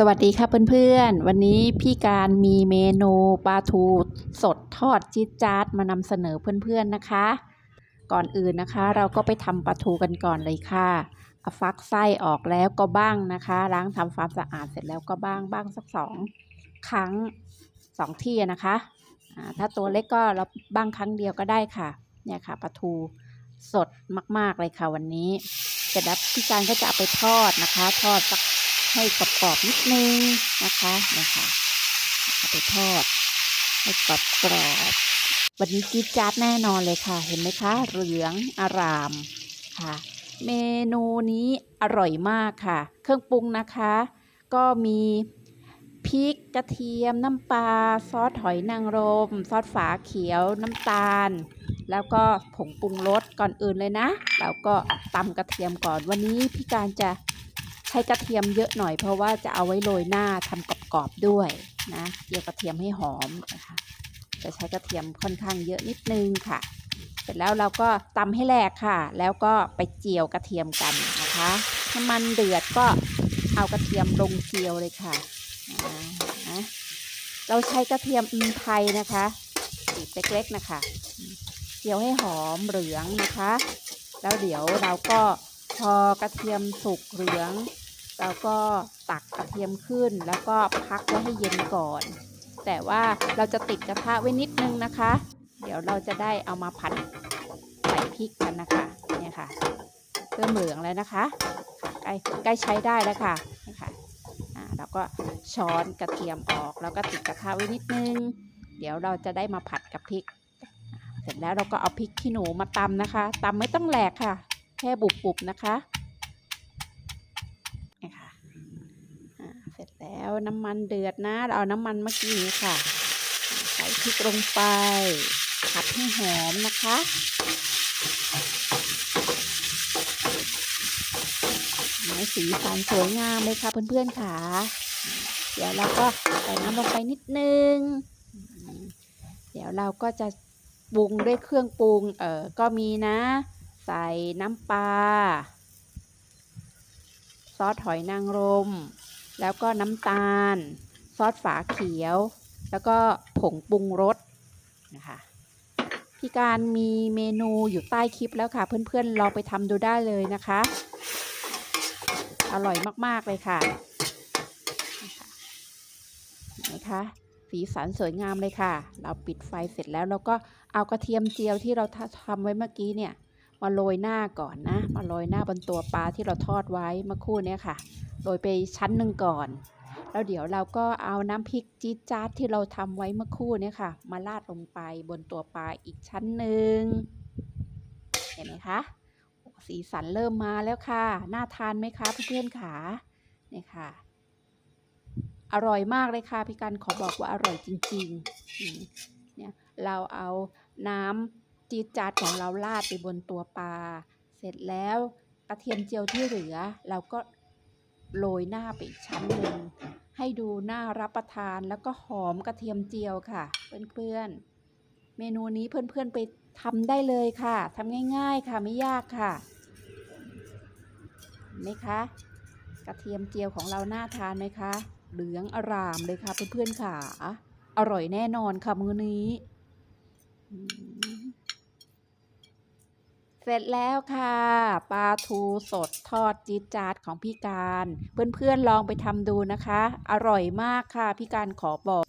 สวัสดีค่ะเพื่อนๆ วันนี้พี่การมีเมนูปลาทูสดทอดจี๊ดจ๊าดมานำเสนอเพื่อนๆนะคะ ก่อนอื่นนะคะ เราก็ไปทำปลาทูกันก่อนเลยค่ะเอาฟักไส้ออกแล้วก็บ้างนะคะ ล้างทำความสะอาดเสร็จแล้วก็บ้างบ้างสักสองครั้งสองที่นะคะถ้าตัวเล็กก็เราบ้างครั้งเดียวก็ได้ค่ะเนี่ยค่ะปลาทูสดมากๆเลยค่ะวันนี้เสร็จแล้วพี่การก็จะเอาไปทอดนะคะ ทอดสัก ให้กรอบๆนิดนึงนะคะนี่ยค่ะเอาไปทอดให้กรอบกรอบๆวันนี้จี๊ดจ๊าดแน่นอนเลยค่ะ เห็นไหมคะ เหลืองอารามค่ะ เมนูนี้อร่อยมากค่ะ เครื่องปรุงนะคะ ก็มีพริกกระเทียมน้ำปลาซอสหอยนางรม ซอสฝาเขียวน้ำตาล แล้วก็ผงปรุงรสก่อนอื่นเลยนะเราก็ตำกระเทียมก่อนวันนี้พี่การจะ ใช้กระเทียมเยอะหน่อยเพราะว่าจะเอาไว้โรยหน้าทำกรอบๆด้วยนะเจียวกระเทียมให้หอมนะคะ จะใช้กระเทียมค่อนข้างเยอะนิดนึงค่ะ เสร็จแล้วเราก็ตำให้แหลกค่ะ แล้วก็ไปเจียวกระเทียมกันนะคะน้ำมันเดือดก็เอากระเทียมลงเจียวเลยค่ะนะเราใช้กระเทียมอินไทยนะคะสีเล็กๆนะคะ เจียวให้หอมเหลืองนะคะ แล้วเดี๋ยวเราก็ พอกระเทียมสุกเหลือง เราก็ตักกระเทียมขึ้น แล้วก็พักไว้ให้เย็นก่อน แต่ว่าเราจะติดกระทะไว้นิดนึงนะคะ เดี๋ยวเราจะได้เอามาผัดใส่พริกกันนะคะเนี่ยค่ะเริ่มเหลืองแล้วนะคะใกล้ใกล้ใช้ได้แล้วค่ะนี่ค่ะเราก็ช้อนกระเทียมออก แล้วก็ติดกระทะไว้นิดนึง เดี๋ยวเราจะได้มาผัดกับพริก เสร็จแล้วเราก็เอาพริกขี้หนูมาตำนะคะตำไม่ต้องแหลกค่ะ แค่บุบๆนะคะนี่ค่ะเสร็จแล้วน้ำมันเดือดนะเราเอาน้ำมันเมื่อกี้นี้ค่ะ ใส่พริกลงไปผัดให้หอมนะคะไม้สีสันสวยงามเลยค่ะเพื่อนๆค่ะ เดี๋ยวเราก็ใส่น้ำลงไปนิดนึง เดี๋ยวเราก็จะปรุงด้วยเครื่องปรุง เออก็มีนะ ใส่น้ำปลาซอสหอยนางรม แล้วก็น้ำตาล ซอสฝาเขียว แล้วก็ผงปรุงรสนะคะพี่การมีเมนูอยู่ใต้คลิปแล้วค่ะ เพื่อนๆลองไปทำดูได้เลยนะคะ อร่อยมากๆเลยค่ะนะคะเห็นไหมคะสีสันสวยงามเลยค่ะ เราปิดไฟเสร็จแล้วเราก็เอากระเทียมเจียวที่เราทำไว้เมื่อกี้เนี่ย มาโรยหน้าก่อนนะ มาโรยหน้าบนตัวปลาที่เราทอดไว้เมื่อคู่นี้ค่ะโรยไปชั้นหนึ่งก่อน แล้วเดี๋ยวเราก็เอาน้ำพริกจี๊ดจ๊าดที่เราทำไว้เมื่อคู่นี้ค่ะ มาราดลงไปบนตัวปลาอีกชั้นหนึ่งเห็นไหมคะสีสันเริ่มมาแล้วค่ะ น่าทานไหมคะเพื่อนๆค่ะนี่ยค่ะ อร่อยมากเลยค่ะ พี่กันขอบอกว่าอร่อยจริงๆเนี่ยเราเอาน้ำ จี๊ดจ๊าดของเราราดไปบนตัวปลา เสร็จแล้วกระเทียมเจียวที่เหลือ เราก็โรยหน้าไปอีกชั้นหนึ่งให้ดูน่ารับประทานแล้วก็หอมกระเทียมเจียวค่ะ เพื่อนๆ เมนูนี้เพื่อนๆไปทำได้เลยค่ะทำง่ายๆค่ะไม่ยากค่ะเห็นไหมคะ กระเทียมเจียวของเราน่าทานไหมคะ เหลืองอร่ามเลยค่ะเพื่อนๆค่ะ อร่อยแน่นอนค่ะมื้อนี้ เสร็จแล้วค่ะ ปลาทูสดทอดจีจาดของพี่การ เพื่อนๆลองไปทำดูนะคะ อร่อยมากค่ะ พี่การขอบอก